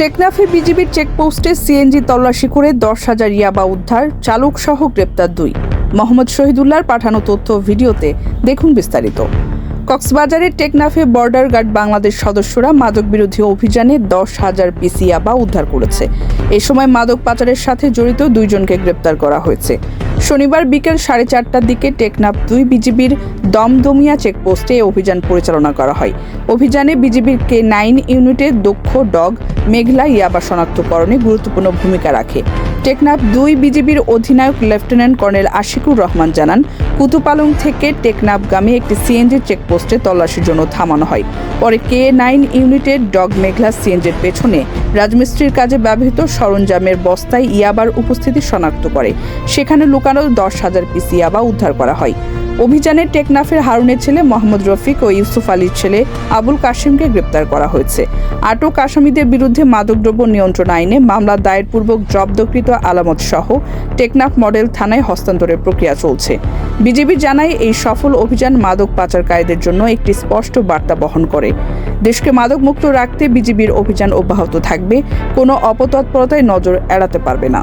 টেকনাফে বিজিবির চেকপোস্টে সিএনজি তল্লাশি করে দশ হাজার ইয়াবা উদ্ধার, চালক সহ গ্রেপ্তার দুই। মোহাম্মদ শহীদুল্লাহর পাঠানো তথ্য ভিডিওতে দেখুন বিস্তারিত। কক্সবাজারের টেকনাফে বর্ডার গার্ড বাংলাদেশ সদস্যরা মাদক বিরোধী অভিযানে দশ হাজার পিসি ইয়াবা উদ্ধার করেছে। এ সময় মাদক পাচারের সাথে জড়িত দুইজনকে গ্রেপ্তার করা হয়েছে। শনিবার বিকেল সাড়ে চারটার দিকে টেকনাফ দুই বিজিবির দমদমিয়া চেকপোস্টে অভিযান পরিচালনা করা হয়। অভিযানে বিজিবির কে নাইন ইউনিটের দক্ষ ডগ মেঘলা ইয়াবা শনাক্তকরণে গুরুত্বপূর্ণ ভূমিকা রাখে। টেকনাফ দুই বিজিবির অধিনায়ক লেফটেন্যান্ট কর্নেল আশিকুর রহমান জানান কুতুপালং থেকে টেকনাফগামী একটি সিএনজি চেকপোস্টে তল্লাশির জন্য থামানো হয়। পরে কে নাইন ইউনিটের ডগ মেঘলা সিএনজির পেছনে রাজমিস্ত্রির কাজে ব্যবহৃত সরঞ্জামের বস্তায় ইয়াবার উপস্থিতি শনাক্ত করে। সেখানে লুকানো দশ হাজার পিস ইয়াবা উদ্ধার করা হয়। অভিযানে টেকনাফের হারুনের ছেলে মোহাম্মদ রফিক ও ইউসুফ আলীর ছেলে আবুল কাশিমকে গ্রেপ্তার করা হয়েছে। আটক আসামিদের বিরুদ্ধে মাদকদ্রব্য নিয়ন্ত্রণ আইনে মামলা দায়েরপূর্বক জব্দকৃত আলামত সহ টেকনাফ মডেল থানায় হস্তান্তরের প্রক্রিয়া চলছে। বিজেপি জানায় এই সফল অভিযান মাদক পাচারকারীদের জন্য একটি স্পষ্ট বার্তা বহন করে। দেশকে মাদকমুক্ত রাখতে বিজিবির অভিযান অব্যাহত থাকবে, কোনো অপতৎপরতায় নজর এড়াতে পারবে না।